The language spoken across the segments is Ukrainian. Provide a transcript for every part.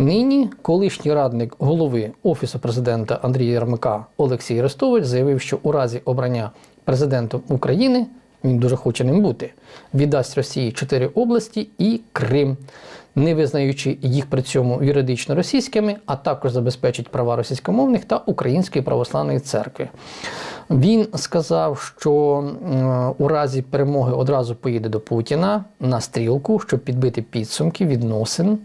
Нині колишній радник голови Офісу президента Андрія Ярмака Олексій Арестович заявив, що у разі обрання президентом України він дуже хоче ним бути. Віддасть Росії чотири області і Крим, не визнаючи їх при цьому юридично російськими, а також забезпечить права російськомовних та Української православної церкви. Він сказав, що е, у разі перемоги одразу поїде до Путіна на стрілку, щоб підбити підсумки відносин.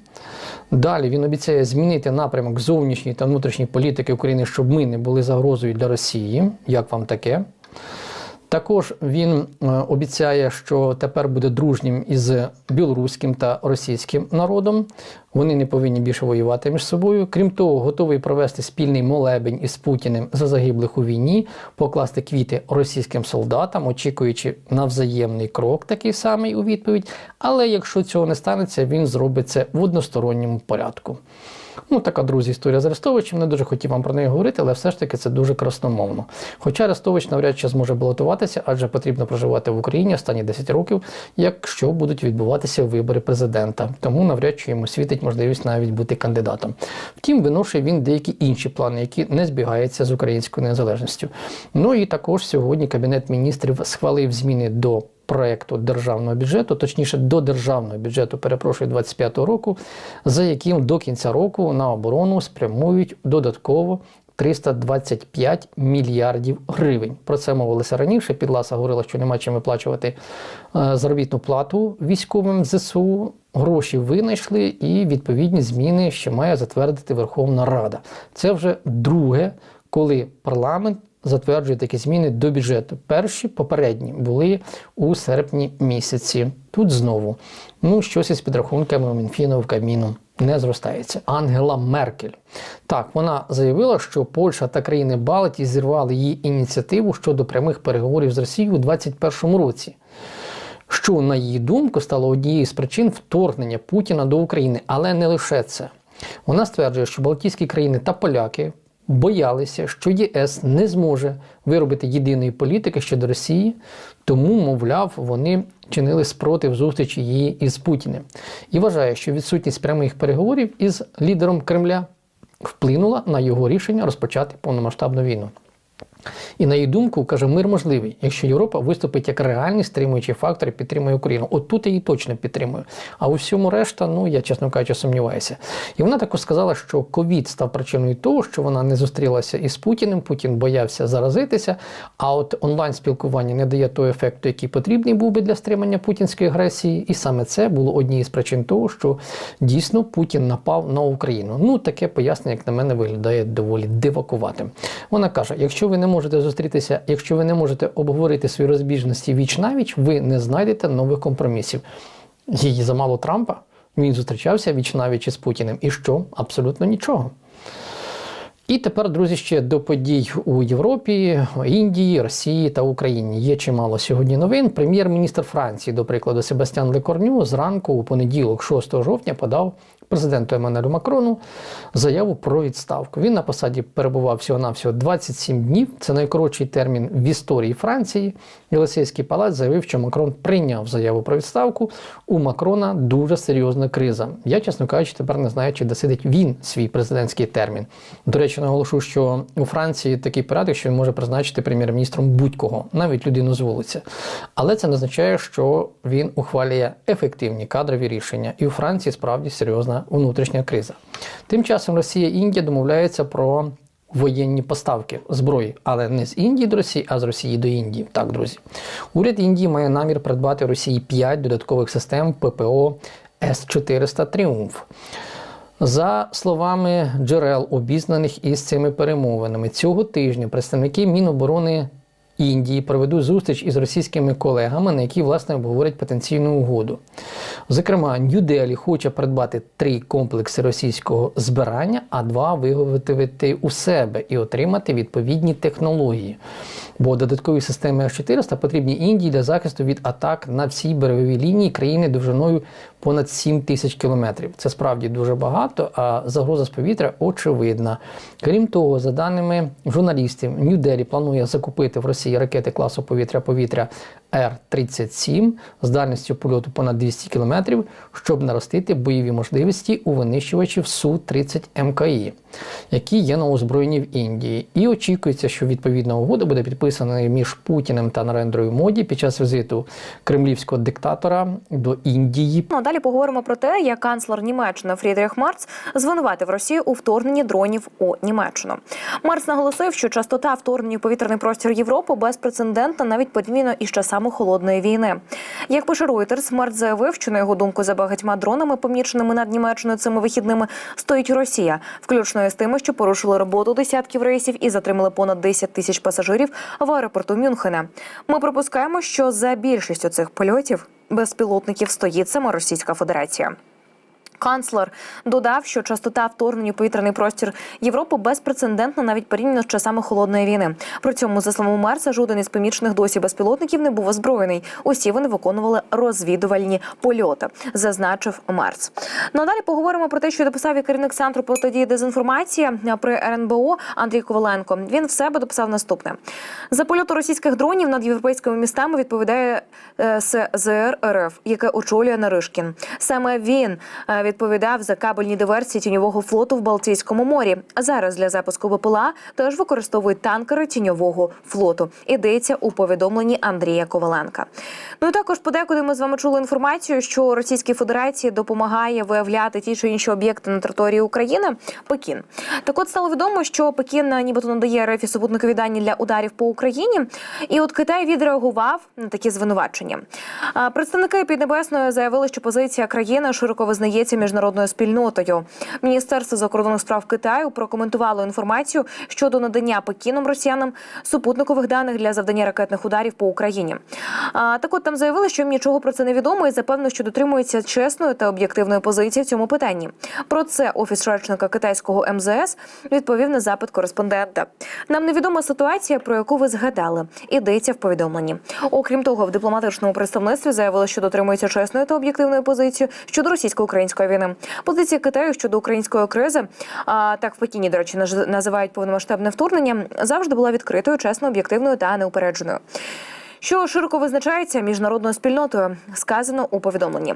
Далі він обіцяє змінити напрямок зовнішньої та внутрішньої політики України, щоб ми не були загрозою для Росії. Як вам таке? Також він е, обіцяє, що тепер буде дружнім із білоруським та російським народом. Вони не повинні більше воювати між собою. Крім того, готовий провести спільний молебень із Путіним за загиблих у війні, покласти квіти російським солдатам, очікуючи на взаємний крок, такий самий у відповідь. Але якщо цього не станеться, він зробить це в односторонньому порядку. Ну, така, друзі, історія з Арестовичем. Не дуже хотів вам про неї говорити, але все ж таки це дуже красномовно. Хоча Арестович навряд чи зможе балотуватися, адже потрібно проживати в Україні останні 10 років, якщо будуть відбуватися вибори президента. Тому навряд чи йому світить можливість навіть бути кандидатом. Втім, виношує він деякі інші плани, які не збігаються з українською незалежністю. Ну і також сьогодні Кабінет міністрів схвалив зміни до проекту державного бюджету, точніше до державного бюджету, перепрошую, 25 року, за яким до кінця року на оборону спрямують додатково 325 мільярдів гривень. Про це мовилося раніше. Підласа говорила, що нема чим виплачувати е, заробітну плату військовим ЗСУ. Гроші винайшли, і відповідні зміни ще має затвердити Верховна Рада. Це вже друге, коли парламент затверджує такі зміни до бюджету. Перші попередні були у серпні місяці. Тут знову ну щось із підрахунками Мінфіну в Кабміну не зростається. Ангела Меркель. Так, вона заявила, що Польща та країни Балтії зірвали її ініціативу щодо прямих переговорів з Росією у 2021 році. Що, на її думку, стало однією з причин вторгнення Путіна до України, але не лише це. Вона стверджує, що Балтійські країни та поляки боялися, що ЄС не зможе виробити єдиної політики щодо Росії, тому, мовляв, вони чинили спротив зустрічі її із Путіним. І вважає, що відсутність прямих переговорів із лідером Кремля вплинула на його рішення розпочати повномасштабну війну. І на її думку, каже, мир можливий, якщо Європа виступить як реальний стримуючий фактор і підтримує Україну. От тут я її точно підтримую. А у всьому решта, ну я чесно кажучи, сумніваюся. І вона також сказала, що ковід став причиною того, що вона не зустрілася із Путіним. Путін боявся заразитися. А от онлайн-спілкування не дає того ефекту, який потрібний був би для стримання путінської агресії. І саме це було однією з причин того, що дійсно Путін напав на Україну. Ну таке пояснення, як на мене, виглядає доволі дивакуватим. Вона каже: якщо ви не можете зустрітися, якщо ви не можете обговорити свої розбіжності віч навіч, ви не знайдете нових компромісів. Її замало Трампа. Він зустрічався віч навіч із Путіним. І що? Абсолютно нічого. І тепер, друзі, ще до подій у Європі, Індії, Росії та Україні. Є чимало сьогодні новин. Прем'єр-міністр Франції, до прикладу, Себастьян Лекорню, зранку у понеділок, 6 жовтня, подав президенту Еммануелю Макрону заяву про відставку. Він на посаді перебував всього-навсього 27 днів. Це найкоротший термін в історії Франції. Єлисейський палац заявив, що Макрон прийняв заяву про відставку. У Макрона дуже серйозна криза. Я, чесно кажучи, тепер не знаю, чи досидить він свій президентський термін. До речі, наголошу, що у Франції такий порядок, що він може призначити прем'єр-міністром будь-кого, навіть людину з вулиці. Але це не означає, що він ухвалює ефективні кадрові рішення. І у Франції справді серйозна внутрішня криза. Тим часом Росія і Індія домовляються про воєнні поставки зброї, але не з Індії до Росії, а з Росії до Індії. Так, друзі. Уряд Індії має намір придбати Росії 5 додаткових систем ППО С-400 Тріумф. За словами джерел, обізнаних із цими перемовинами, цього тижня представники Міноборони Індії проведуть зустріч із російськими колегами, на якій власне обговорять потенційну угоду. Зокрема, Нью-Делі хоче придбати три комплекси російського збирання, а два виготовити у себе і отримати відповідні технології. Бо додаткові системи С-400 потрібні Індії для захисту від атак на всій береговій лінії країни довжиною понад 7 тисяч кілометрів. Це справді дуже багато, а загроза з повітря очевидна. Крім того, за даними журналістів, Нью-Делі планує закупити в Росії ракети класу повітря-повітря Р-37 з дальністю польоту понад 200 км, щоб наростити бойові можливості у винищувачів Су-30 МКІ, які є на озброєнні в Індії. І очікується, що відповідна угода буде підписана між Путіним та Нарендрою Моді під час візиту кремлівського диктатора до Індії. Ну, а далі поговоримо про те, як канцлер Німеччини Фрідріх Марц звинуватив Росію у вторгненні дронів у Німеччину. Марц наголосив, що частота вторгнень у повітряний простір Європи безпрецедентна навіть порівняно із часами холодної війни. Як пише Reuters, Март заявив, що на його думку за багатьма дронами, поміченими над Німеччиною цими вихідними, стоїть Росія, включно із тими, що порушили роботу десятків рейсів і затримали понад 10 тисяч пасажирів в аеропорту Мюнхена. Ми припускаємо, що за більшістю цих польотів безпілотників стоїть сама Російська Федерація. Канцлер додав, що частота вторгнень у повітряний простір Європи безпрецедентна навіть порівняно з часами холодної війни. При цьому, за словами Марса, жоден із помічених досі безпілотників не був озброєний. Усі вони виконували розвідувальні польоти, зазначив Марс. Ну а далі поговоримо про те, що дописав і керівник центру протидії дезінформації при РНБО Андрій Коваленко. Він в себе дописав наступне: за польоту російських дронів над європейськими містами відповідає е, СЗР РФ, яке очолює Наришкін. Саме він е, відповідав за кабельні диверсії тіньового флоту в Балтійському морі. А зараз для запуску БПЛА теж використовують танкери тіньового флоту. Ідеться у повідомленні Андрія Коваленка. Ну і також подекуди ми з вами чули інформацію, що Російській Федерації допомагає виявляти ті чи інші об'єкти на території України. Пекін. Так от стало відомо, що Пекін нібито надає РФ супутникові дані для ударів по Україні. І от Китай відреагував на такі звинувачення. Представники Піднебесної заявили, що позиція країни широко визнається міжнародною спільнотою. Міністерство закордонних справ Китаю прокоментувало інформацію щодо надання Пекіном росіянам супутникових даних для завдання ракетних ударів по Україні. А, так от там заявили, що їм нічого про це не відомо і запевнив, що дотримується чесної та об'єктивної позиції в цьому питанні. Про це офіс речника китайського МЗС відповів на запит кореспондента. Нам невідома ситуація, про яку ви згадали. Ідеться в повідомленні. Окрім того, в дипломатичному представництві заявили, що дотримується чесної та об'єктивної позиції щодо російсько-української війни. Позиція Китаю щодо української кризи, а так в Пекіні, до речі, називають повномасштабне вторгнення, завжди була відкритою, чесно, об'єктивною та неупередженою. Що широко визначається міжнародною спільнотою, сказано у повідомленні.